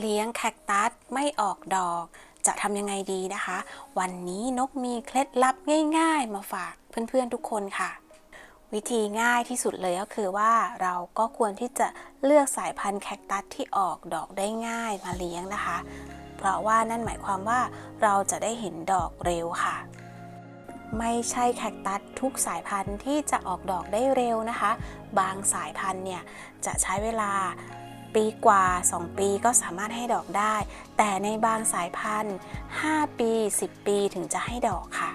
เลี้ยงแคคตัสไม่ออกดอก จะทำยังไงดีนะคะ วันนี้นกมีเคล็ดลับง่าย ๆ มาฝากเพื่อนๆทุกคนค่ะ วิธีง่ายที่สุดเลยก็คือว่าเราก็ควรที่จะเลือกสายพันธุ์แคคตัสที่ออกดอกได้ง่ายมาเลี้ยงนะคะ เพราะว่านั่นหมายความว่าเราจะได้เห็นดอกเร็วค่ะ ไม่ใช่แคคตัสทุกสายพันธุ์ที่จะออกดอกได้เร็วนะคะ บางสายพันธุ์เนี่ยจะใช้เวลา ปีกว่า 2 ปีก็สามารถให้ดอกได้ แต่ในบางสายพันธุ์ 5 ปี 10 ปีถึงจะให้ดอกค่ะ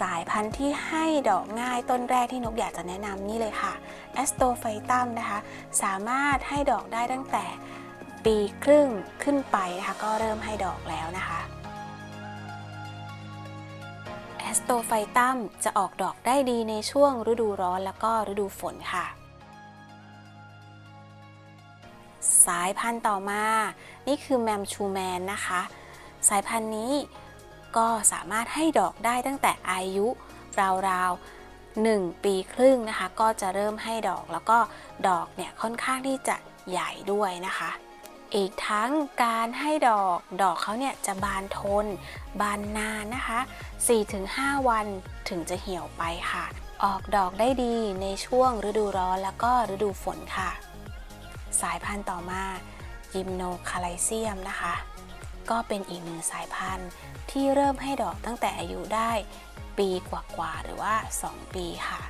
สายพันธุ์ที่ให้ดอกง่ายต้นแรกที่นกอยากจะแนะนำนี่เลยค่ะ a s t o p h y t u m นะคะ สามารถให้ดอกได้ตั้งแต่ปีครึ่งขึ้นไปนะคะก็เริ่มให้ดอกแล้วนะคะแอสโตไฟตัมจะออกดอกได้ดีในช่วงฤดูร้อนแล้วก็ฤดูฝนค่ะ สายพันธุ์ต่อมา นี่คือแมมชูแมนนะคะ สายพันธุ์นี้ก็สามารถให้ดอกได้ตั้งแต่อายุราวๆ 1 ปีครึ่งนะคะ ก็จะเริ่มให้ดอกแล้วก็ดอกเนี่ยค่อนข้างที่จะใหญ่ด้วยนะคะ อีกทั้งการให้ดอกดอกเขาเนี่ยจะบานทน บานนานนะคะ 4-5 วันถึงจะเหี่ยวไปค่ะ ออกดอกได้ดีในช่วงฤดูร้อนแล้วก็ฤดูฝนค่ะ สายพันธุ์ต่อมายิมโนคาไลเซียมนะคะ ก็เป็นอีกหนึ่งสายพันธุ์ที่เริ่มให้ดอกตั้งแต่อายุได้ปีกว่าๆหรือว่า 2 ปีค่ะ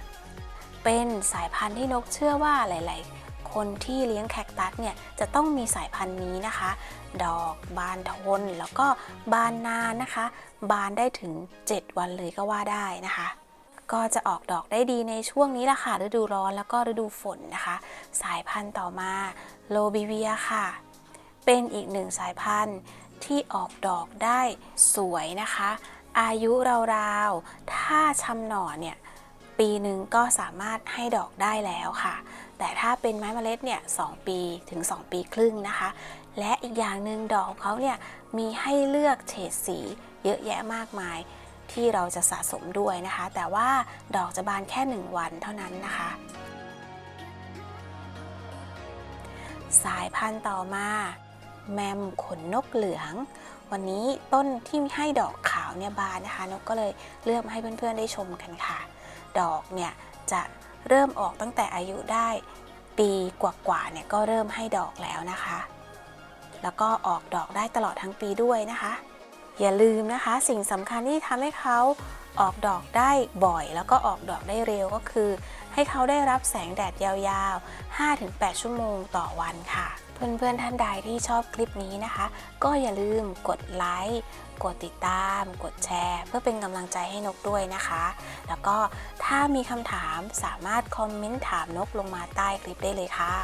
เป็นสายพันธุ์ที่นกเชื่อว่าหลาย ๆ คนที่เลี้ยงแคคตัสเนี่ยจะต้องมีสายพันธุ์นี้นะคะ ดอกบานทนแล้วก็บานนานนะคะ บานได้ถึง 7 วันเลยก็ว่าได้นะคะ ก็จะออกดอกได้ดีในช่วงนี้ละค่ะ ฤดูร้อนแล้วก็ฤดูฝนนะคะ สายพันธุ์ต่อมาโลบิเวียค่ะ เป็นอีกหนึ่งสายพันธุ์ที่ออกดอกได้สวยนะคะ อายุราวๆ ถ้าชำหน่อเนี่ยปีหนึ่งก็สามารถให้ดอกได้แล้วค่ะ แต่ถ้าเป็นไม้เมล็ดเนี่ยสปีถึง 2 ปีครึ่งนะคะ และอีกอย่างหนึ่งดอกของเขาเนี่ยมีให้เลือกเฉดสีเยอะแยะมากมาย ที่เราจะสะสมด้วยนะคะ แต่ว่าดอกจะบานแค่ 1 วันเท่านั้นนะคะ สายพันธุ์ต่อมา แมมขนนกเหลือง วันนี้ต้นที่ให้ดอกขาวเนี่ยบานนะคะนกก็เลยเลือกมาให้เพื่อนๆได้ชมกันค่ะ ดอกเนี่ยจะเริ่มออกตั้งแต่อายุได้ปีกว่าๆเนี่ยก็เริ่มให้ดอกแล้วนะคะ แล้วก็ออกดอกได้ตลอดทั้งปีด้วยนะคะ อย่าลืมนะคะสิ่งสำคัญที่ทำให้เขาออกดอกได้บ่อย แล้วก็ออกดอกได้เร็วก็คือ ให้เขาได้รับแสงแดดยาวๆ 5-8 ชั่วโมงต่อวันค่ะ เพื่อนๆท่านใดที่ชอบคลิปนี้นะคะ ก็อย่าลืมกดไลค์กดติดตาม กดแชร์ เพื่อเป็นกำลังใจให้นกด้วยนะคะ แล้วก็ถ้ามีคำถามสามารถคอมเมนต์ถามนกลงมาใต้คลิปได้เลยค่ะ